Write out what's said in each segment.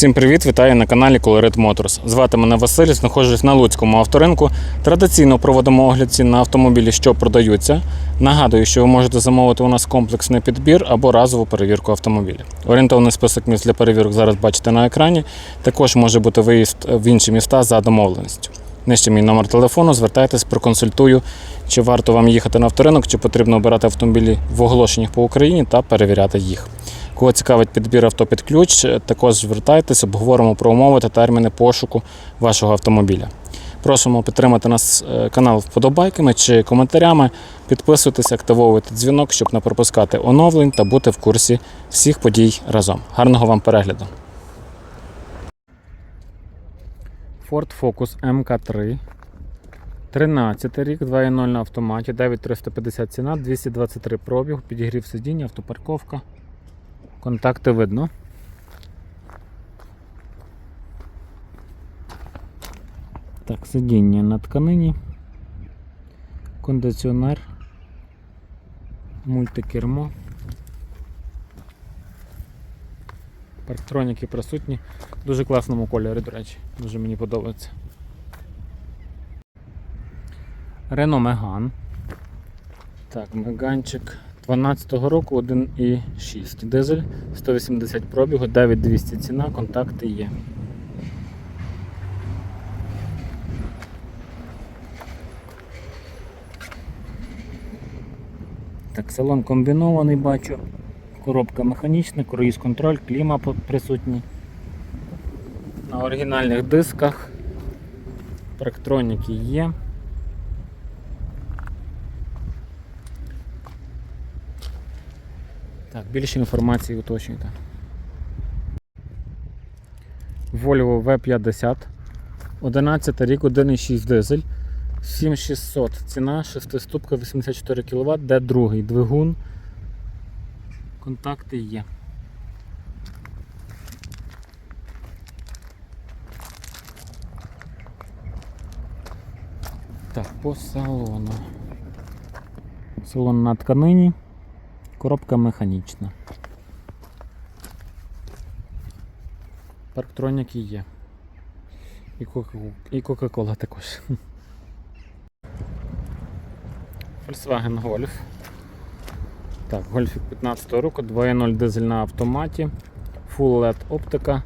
Усім привіт! Вітаю на каналі Colorit Motors. Звати мене Василь, знаходжусь на Луцькому авторинку. Традиційно проводимо огляд цін на автомобілі, що продаються. Нагадую, що ви можете замовити у нас комплексний підбір або разову перевірку автомобіля. Орієнтовний список міст для перевірок зараз бачите на екрані. Також може бути виїзд в інші міста за домовленістю. Нижче мій номер телефону, звертайтесь, проконсультую, чи варто вам їхати на авторинок, чи потрібно обирати автомобілі в оголошеннях по Україні та перевіряти їх. Кого цікавить підбір авто під ключ, також звертайтесь, обговоримо про умови та терміни пошуку вашого автомобіля. Просимо підтримати нас е, канал вподобайками чи коментарями. Підписуйтесь, активовуйте дзвінок, щоб не пропускати оновлень та бути в курсі всіх подій разом. Гарного вам перегляду. Ford Focus MK3. 13 рік, 2.0 на автоматі, 9350 ціна, 223 пробіг, підігрів сидіння, автопарковка. Контакти видно. Так, сидіння на тканині. Кондиціонер. Мультикермо. Парктроніки присутні. Дуже класному кольорі, до речі. Дуже мені подобається. Рено Меган. Так, Меганчик 12-го року 1,6 дизель, 180 пробігу, 9200 ціна, контакти є. Так, салон комбінований бачу. Коробка механічна, круїз контроль, кліма присутні. На оригінальних дисках. Парктроніки є. Так, більше інформації уточнюйте. Volvo V50. 11 рік, 1,6 дизель. 7600 ціна, 6 ступка 84 кВт, де другий двигун. Контакти є. Так, по салону. Салон на тканині. Коробка механічна. Парктроніки є. І Кока- І Кока-Кола також. Volkswagen Golf. Так, Golf 15 року, 2.0 дизель на автоматі. Full LED оптика.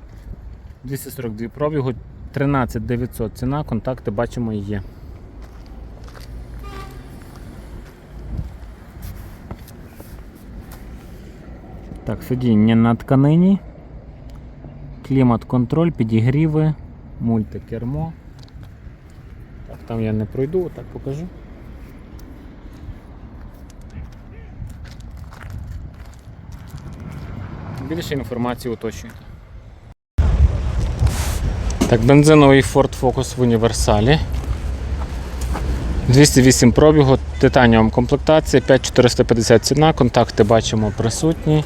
242 пробігу, 13900 ціна, контакти бачимо є. Так, сидіння на тканині. Клімат-контроль, підігріви, мультикермо. Так, там я не пройду, так покажу. Більше інформації уточнюйте. Так, бензиновий Ford Focus в універсалі. 208 пробігу, титаніум комплектація, 5450 ціна, контакти бачимо присутні.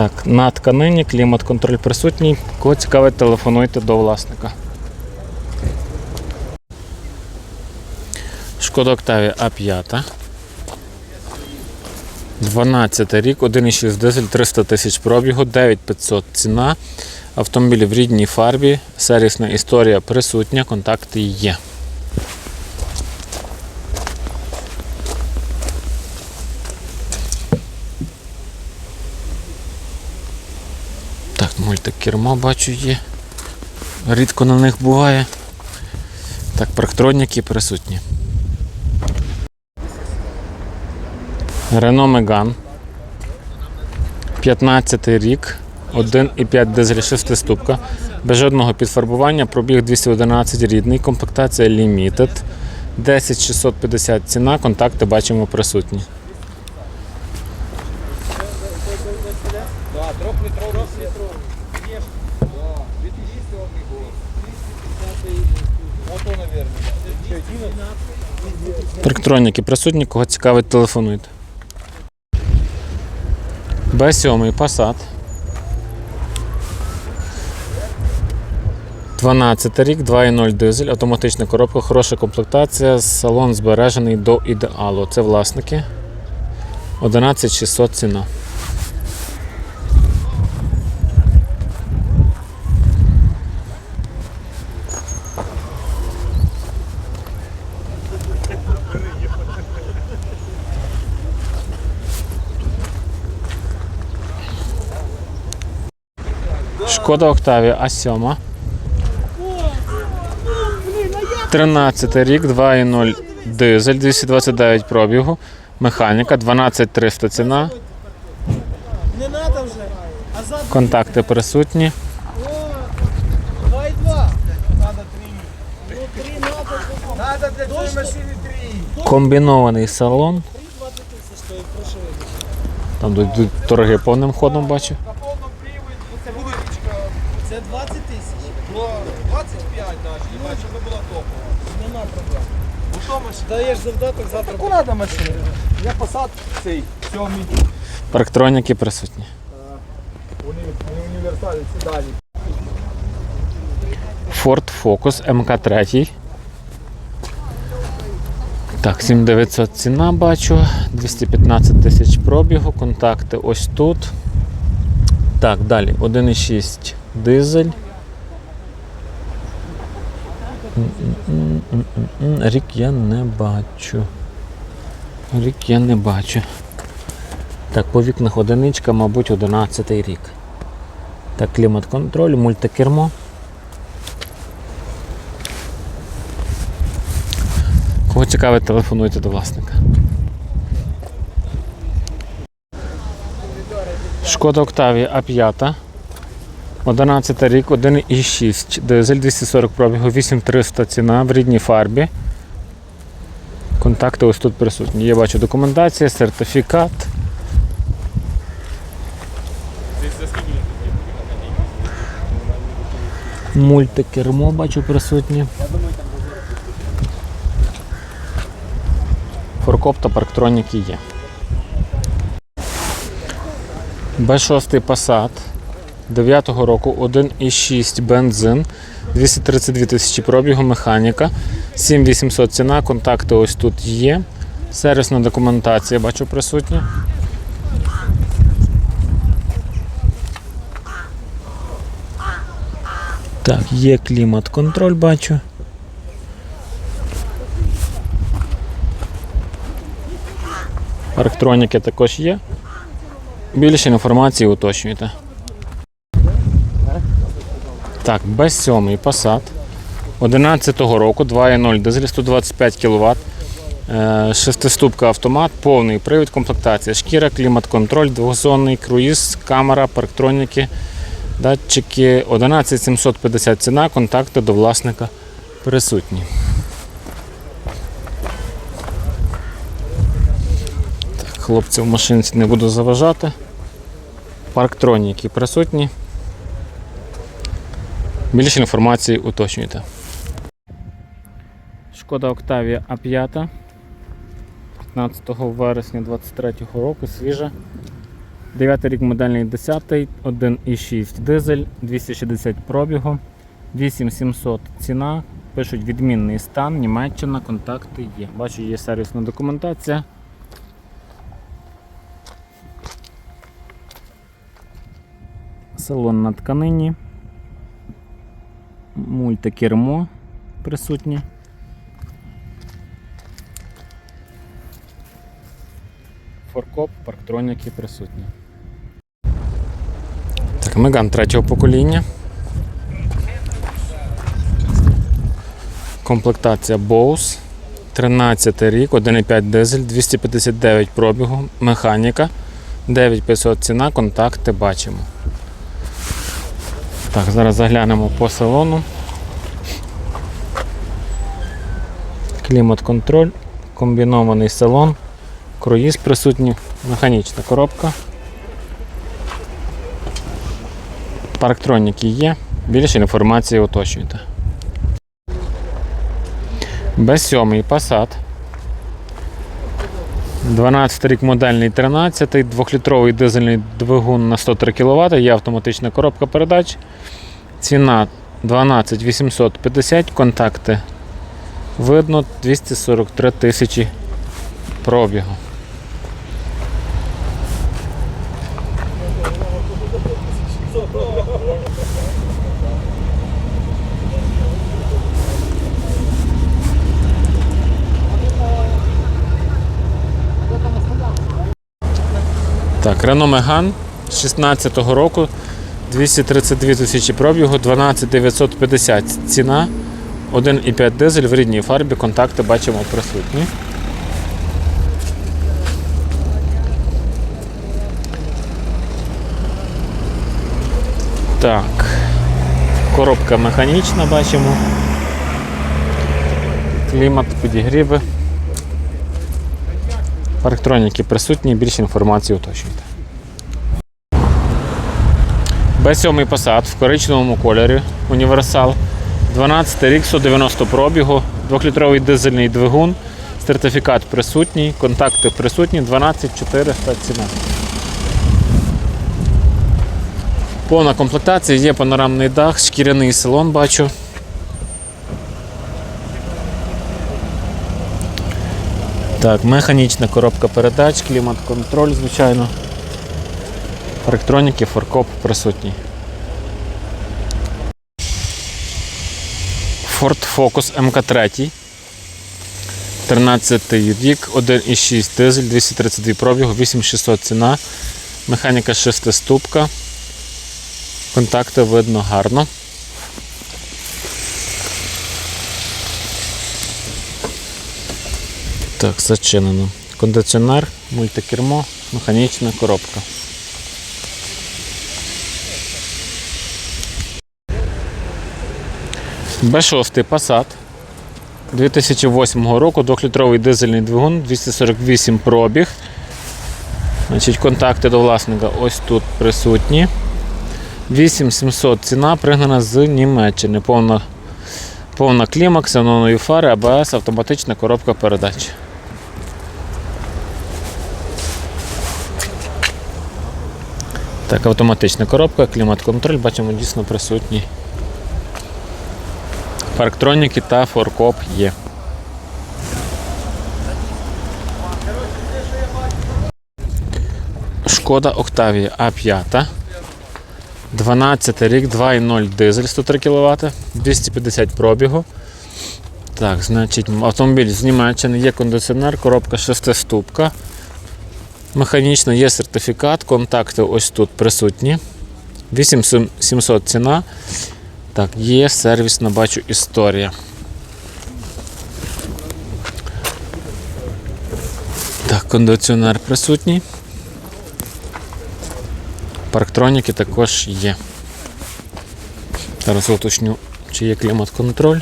Так, на тканині клімат-контроль присутній. Кого цікавить, телефонуйте до власника. Шкода Octavia А5. 12 рік, 1,6 дизель, 300 тисяч пробігу, 9500 ціна. Автомобіль в рідній фарбі, сервісна історія присутня, контакти є. Так, мультикермо бачу є. Рідко на них буває. Так, парктроніки присутні. Рено Меган. 15 рік. 1,5 дизель 6 ступка. Без жодного підфарбування. Пробіг 211 рідний. Комплектація Limited. 10650 ціна. Контакти бачимо присутні. Парктроніки присутні, кого цікавить, телефонуйте. Б7 Passat. 12 рік, 2.0 дизель, автоматична коробка, хороша комплектація, салон збережений до ідеалу. Це власники. 11600 ціна. Шкода Октавія А7. 13 рік, 2,0 дизель, 229 пробігу. Механіка, 12300 ціна. А Контакти присутні. 2,2. Надо 3. 3 надо. Надо для цієї машини 3. Комбінований салон. 20 тисяч стоїть, прошу вибачте. Там йдуть торги повним ходом бачу. На повному приводі це вуличка. Це 20 тисяч. Ну, 25 навіть, не бачу, не було топова. Нема проблем. У тому ж даєш завдаток, завтра. Таку надо машину. Я посад цей, сьомий. Парктроніки присутні. Вони, вони універсальні, ці далі. Ford Focus МК3. Так, 7900 ціна бачу, 215 тисяч пробігу, контакти ось тут. Так, далі 1,6 дизель. Рік я не бачу. Рік я не бачу. Так, по вікнах одиничка, мабуть, 11 рік. Так, клімат-контроль, мультикермо. Кого цікавить, телефонуйте до власника. Шкода Октавія А5. 11 рік, 1,6. Дизель 240 пробігу, 8300 ціна в рідній фарбі. Контакти ось тут присутні. Я бачу документація, сертифікат. Мультикермо бачу присутні. Форкоп та парктроніки є. Б6 Passat 9-го року 1,6 бензин, 232 тисячі пробігу, механіка, 7800 ціна, контакти ось тут є. Сервісна документація бачу присутня. Так, є клімат-контроль, бачу. Парктроніки також є. Більше інформації уточнюйте. Так, Б7 Passat 11-го року 2.0 дизель 125 кВт. Шестиступка автомат, повний привід, комплектація, шкіра, клімат-контроль, двохзонний круїз, камера, парктроніки, датчики 11750 ціна, контакти до власника присутні. Хлопці в машинці не буду заважати. Парктроніки присутні. Більше інформації уточнюйте. Шкода Октавія А5. 15 вересня 23 року свіжа. 9 рік модельний 10, 1,6 дизель, 260 пробігу, 8700 ціна. Пишуть відмінний стан, Німеччина, контакти є. Бачу, є сервісна документація. Салон на тканині. Мультикермо присутні. Форкоп, парктроніки присутні. Так, Меган третього покоління. Комплектація Bose. 13 рік, 1,5 дизель, 259 пробігу, механіка, 9500 ціна, контакти бачимо. Так, зараз заглянемо по салону. Клімат-контроль, комбінований салон, круїз присутній, механічна коробка. Парктроніки є. Більше інформації уточнюйте. Б7 Passat. 12 рік модельний 13, 2-літровий дизельний двигун на 103 кВт, є автоматична коробка передач. Ціна 12 850, контакти видно 243 тисячі пробігу. Так, Renault Megane 16-го року 232 тисячі пробігу, 12950 ціна. 1,5 дизель в рідній фарбі, контакти бачимо присутні. Так. Коробка механічна бачимо. Клімат, підігріви. Парктроніки присутні, більше інформації уточнюйте. Б7 Passat в коричневому кольорі. Універсал. 12 рік, 190 пробігу, 2-літровий дизельний двигун, сертифікат присутній, контакти присутні, 12400 ціна. Повна комплектація, є панорамний дах, шкіряний салон бачу. Так, механічна коробка передач, клімат-контроль, звичайно. Електроніки, форкоп присутній. Ford Focus МК3. 13 рік, 1,6 дизель, 232 пробігу, 8600 ціна. Механіка 6 ступка. Контакти видно гарно. Так, зачинено. Кондиціонер, мультикермо, механічна коробка. Б6 Passat 2008 року, 2-літровий дизельний двигун, 248 пробіг. Значить, контакти до власника ось тут присутні. 8700 ціна пригнана з Німеччини. Повна, повна клімак, ксенонові фари, АБС, автоматична коробка передач. Так, автоматична коробка, клімат-контроль, бачимо, дійсно присутній. Парктроніки та форкоп є. Шкода Октавія А5. 12 рік, 2,0 дизель 103 кВт, 250 пробігу. Так, значить, автомобіль з Німеччини, є кондиціонер, коробка 6-ступка. Механічно є сертифікат, контакти ось тут присутні. 8700 ціна. Так, є сервісна, бачу, історія. Так, кондиціонер присутній. Парктроніки також є. Зараз уточню, чи є клімат-контроль.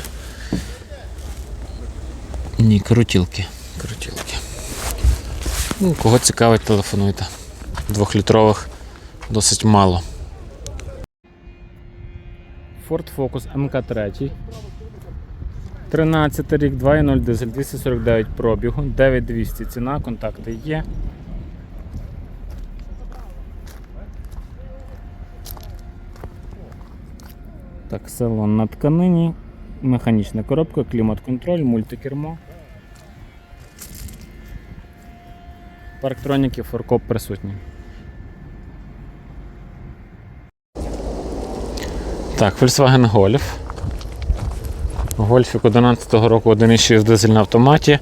Ні, крутілки. Крутілки. Ну, кого цікавить, телефонуйте. Двохлітрових досить мало. Ford Focus МК3. 13 рік, 2.0 дизель, 249 пробігу, 9200 ціна, контакти є. Так, салон на тканині, механічна коробка, клімат-контроль, мультикермо. Парктроніки, форкоп присутні. Так, Volkswagen Golf. Гольфік 11-го року 1,6 дизель на автоматі.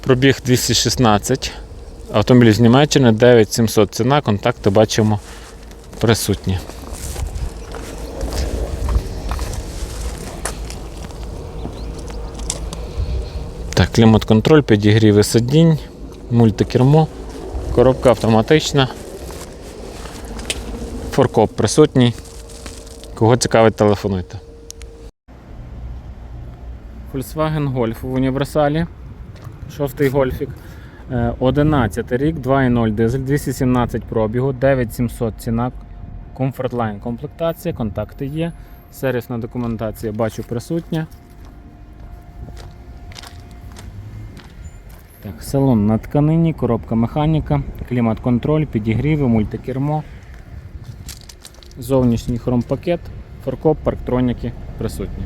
Пробіг 216. Автомобіль з Німеччини 9700 ціна, контакти бачимо присутні. Так, клімат-контроль, підігріви сидінь, мультикермо, коробка автоматична. Форкоп присутній. Кого цікавить, телефонуйте. Volkswagen Golf в універсалі. Шостий гольфік. Е, 11 рік, 2.0 дизель, 217 пробігу, 9700 ціна. Comfortline комплектація, контакти є. Сервісна документація бачу присутня. Так, салон на тканині, коробка механіка, клімат-контроль, підігріви, мультикермо. Зовнішній хромпакет, форкоп, парктроніки присутні.